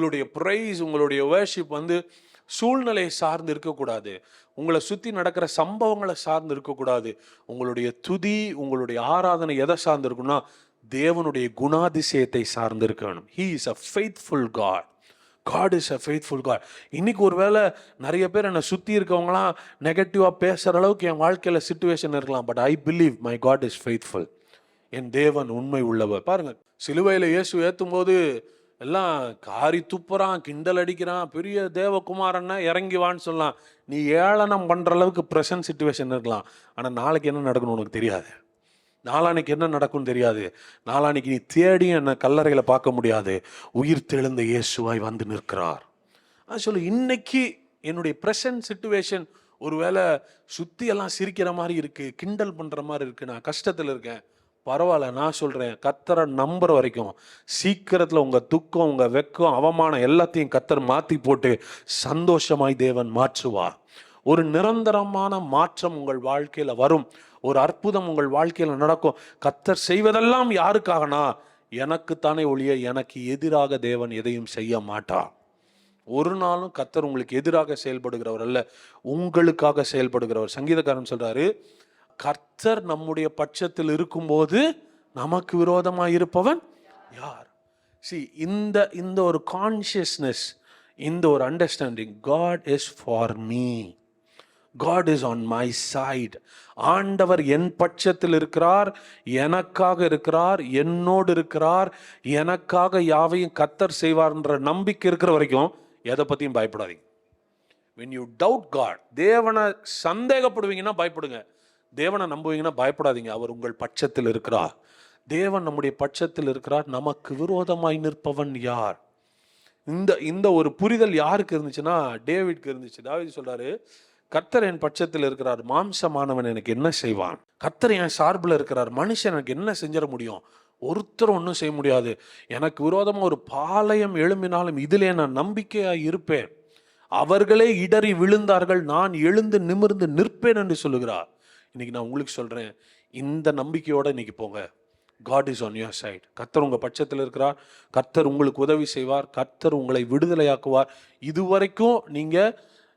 உங்களுடைய ப்ரைஸ் உங்களுடைய வேர்ஷிப் வந்து சூழ்நிலையை சார்ந்து இருக்கக்கூடாது. உங்களை சுற்றி நடக்கிற சம்பவங்களை சார்ந்து இருக்கக்கூடாது. உங்களுடைய துதி உங்களுடைய ஆராதனை எதை சார்ந்து இருக்குன்னா தேவனுடைய குணாதிசயத்தை சார்ந்து இருக்கணும். He is a faithful God God is a faithful God இன்னைக்கு ஒருவேளை நிறைய பேர் என்னை சுற்றி இருக்கவங்களாம் நெகட்டிவாக பேசுகிற அளவுக்கு என் வாழ்க்கையில் சுச்சுவேஷன் இருக்கலாம். But I believe my God is faithful என் தேவன் உண்மை உள்ளவர். பாருங்கள் சிலுவையில் இயேசு ஏற்றும் போது எல்லாம் காரி துப்புறான் கிண்டல் அடிக்கிறான் பெரிய தேவகுமாரன்னா இறங்கி வான்னு சொல்லலாம் நீ ஏளனம் பண்ணுற அளவுக்கு ப்ரெசன்ட் சுச்சுவேஷன் இருக்கலாம். ஆனால் நாளைக்கு என்ன நடக்கணும் உனக்கு தெரியாது. நாளானைக்கு என்ன நடக்கும் தெரியாது. நாளானைக்கு நீ தேடி என்ன கல்லறைகளை பார்க்க முடியாது. உயிர் தெழுந்த இயேசுவாய் வந்து நிற்கிறார். அது சொல்லு இன்னைக்கு என்னுடைய ப்ரெசன்ட் சுச்சுவேஷன் ஒருவேளை சுத்தி எல்லாம் சிரிக்கிற மாதிரி இருக்குது கிண்டல் பண்ணுற மாதிரி இருக்குது நான் கஷ்டத்தில் இருக்கேன். பரவாயில்ல நான் சொல்கிறேன் கத்தரை நம்புற வரைக்கும் சீக்கிரத்தில் உங்கள் துக்கம் உங்கள் வெக்கம் அவமானம் எல்லாத்தையும் கத்தர் மாற்றி போட்டு சந்தோஷமாய் தேவன் மாற்றுவார். ஒரு நிரந்தரமான மாற்றம் உங்கள் வாழ்க்கையில் வரும். ஒரு அற்புதம் உங்கள் வாழ்க்கையில் நடக்கும். கத்தர் செய்வதெல்லாம் யாருக்காகனா? எனக்குத்தானே ஒழிய எனக்கு எதிராக தேவன் எதையும் செய்ய மாட்டார். ஒரு நாளும் கத்தர் உங்களுக்கு எதிராக செயல்படுகிறவர் அல்ல உங்களுக்காக செயல்படுகிறவர். சங்கீதக்காரன் சொல்கிறாரு கர்த்தர் நம்முடைய பட்சத்தில் இருக்கும்போது நமக்கு விரோதமாக இருப்பவன் யார்? சி இந்த இந்த ஒரு கான்ஷியஸ்னஸ் இந்த ஒரு understanding God is for me God is on my side ஆண்டவர் என் பட்சத்தில் இருக்கிறார் எனக்காக இருக்கிறார் என்னோடு இருக்கிறார் எனக்காக யாவையும் கத்தர் செய்வார்ன்ற நம்பிக்கை இருக்கிற வரைக்கும் எதை பற்றியும் பயப்படாதீங்க. வென் யூ டவுட் காட் தேவனை சந்தேகப்படுவீங்கன்னா பயப்படுங்க. தேவனை நம்புவீங்கன்னா பயப்படாதீங்க. அவர் உங்கள் பட்சத்தில் இருக்கிறார். தேவன் நம்முடைய பட்சத்தில் இருக்கிறார். நமக்கு விரோதமாய் நிற்பவன் யார்? இந்த இந்த ஒரு புரிதல் யாருக்கு இருந்துச்சுன்னா டேவிட்க்கு இருந்துச்சு. டாவிட் சொல்றாரு கர்த்தர் என் பட்சத்தில் இருக்கிறார். மாம்சமானவன் எனக்கு என்ன செய்வான்? கர்த்தர் என் சார்பில் இருக்கிறார். மனுஷன் எனக்கு என்ன செஞ்சிட முடியும்? ஒருத்தர் ஒன்றும் செய்ய முடியாது. எனக்கு விரோதமாக ஒரு பாளையம் எழும்பினாலும் இதிலே நான் நம்பிக்கையாக இருப்பேன். அவர்களே இடறி விழுந்தார்கள். நான் எழுந்து நிமிர்ந்து நிற்பேன் என்று சொல்லுகிறார். இன்றைக்கி நான் உங்களுக்கு சொல்கிறேன் இந்த நம்பிக்கையோடு இன்னைக்கு போங்க. God is on your side கர்த்தர் உங்கள் பட்சத்தில் இருக்கிறார். கர்த்தர் உங்களுக்கு உதவி செய்வார். கர்த்தர் உங்களை விடுதலையாக்குவார். இதுவரைக்கும் நீங்கள்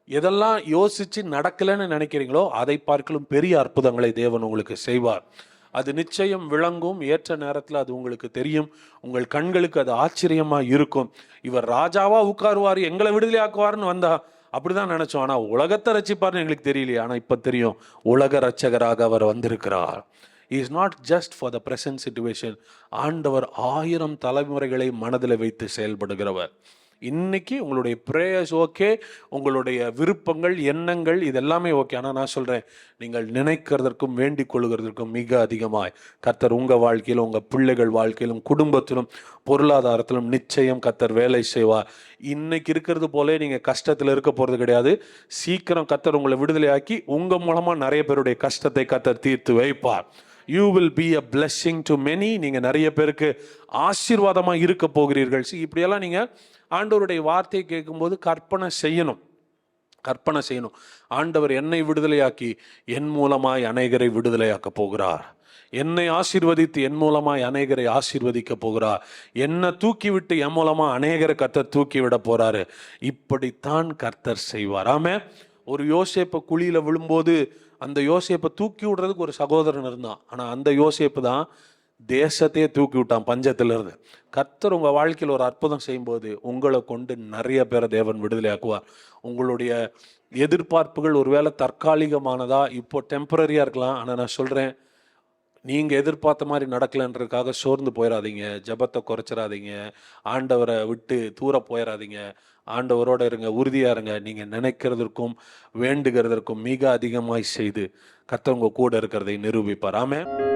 எதெல்லாம் யோசித்து நடக்கலைன்னு நினைக்கிறீங்களோ அதை பார்க்கலும் பெரிய அற்புதங்களை தேவன் உங்களுக்கு செய்வார். அது நிச்சயம் விளங்கும். ஏற்ற நேரத்தில் அது உங்களுக்கு தெரியும். உங்கள் கண்களுக்கு அது ஆச்சரியமாக இருக்கும். இவர் ராஜாவாக உட்காருவார் எங்களை விடுதலையாக்குவார்னு வந்தா அப்படிதான் நினைச்சோம். ஆனா உலகத்தை ரசிப்பார்னு எங்களுக்கு தெரியலையே. ஆனா இப்ப தெரியும். உலக ரட்சகராக அவர் வந்திருக்கிறார். Is not just for the present situation ஆண்டவர் ஆயிரம் தலைமுறைகளை மனதில் வைத்து செயல்படுகிறவர். இன்னைக்கு உங்களுடைய ப்ரேயர்ஸ் ஓகே உங்களுடைய விருப்பங்கள் எண்ணங்கள் இதெல்லாமே ஓகே ஆனால் நான் சொல்கிறேன் நீங்கள் நினைக்கிறதற்கும் வேண்டிக் கொள்கிறதற்கும் மிக அதிகமாய். கத்தர் உங்கள் வாழ்க்கையிலும் உங்கள் பிள்ளைகள் வாழ்க்கையிலும் குடும்பத்திலும் பொருளாதாரத்திலும் நிச்சயம் கத்தர் வேலை செய்வார். இன்னைக்கு இருக்கிறது போலே நீங்கள் கஷ்டத்தில் இருக்க போகிறது கிடையாது. சீக்கிரம் கத்தர் உங்களை விடுதலையாக்கி உங்கள் மூலமாக நிறைய பேருடைய கஷ்டத்தை கத்தர் தீர்த்து வைப்பார். You will be a blessing to many நீங்கள் நிறைய பேருக்கு ஆசீர்வாதமாக இருக்க போகிறீர்கள். சி இப்படியெல்லாம் நீங்கள் ஆண்டவருடைய வார்த்தையை கேட்கும்போது கற்பனை செய்யணும். கற்பனை செய்யணும். ஆண்டவர் என்னை விடுதலையாக்கி என் மூலமாய் அநேகரை விடுதலையாக்க போகிறார். என்னை ஆசீர்வதித்து என் மூலமாய் அநேகரை ஆசீர்வதிக்க போகிறார். என்னை தூக்கி விட்டு என் மூலமா அநேகரை கர்த்தர் தூக்கி விட போகிறாரு இப்படித்தான் கர்த்தர் செய்வார். ஆமே ஒரு யோசேப்பை குழியில் விழும்போது அந்த யோசேப்பை தூக்கி விடுறதுக்கு ஒரு சகோதரன் இருந்தான். ஆனால் அந்த யோசேப்பு தான் தேசத்தையே தூக்கி விட்டான் பஞ்சத்திலிருந்து. கர்த்தர் உங்கள் வாழ்க்கையில் ஒரு அற்புதம் செய்யும்போது உங்களை கொண்டு நிறைய பேரை தேவன் விடுதலையாக்குவார். உங்களுடைய எதிர்பார்ப்புகள் ஒருவேளை தற்காலிகமானதா? இப்போ டெம்பரரியாக இருக்கலாம். ஆனால் நான் சொல்கிறேன் நீங்கள் எதிர்பார்த்த மாதிரி நடக்கலன்றதுக்காக சோர்ந்து போயிடாதீங்க ஜெபத்தை குறைச்சிடாதீங்க ஆண்டவரை விட்டு தூர போயிடாதீங்க ஆண்டவரோட இருங்க உறுதியாக இருங்க. நீங்கள் நினைக்கிறதற்கும் வேண்டுகிறதற்கும் மிக அதிகமாய் செய்து கர்த்தர் கூட இருக்கிறதை நிரூபிப்பார். ஆமாம்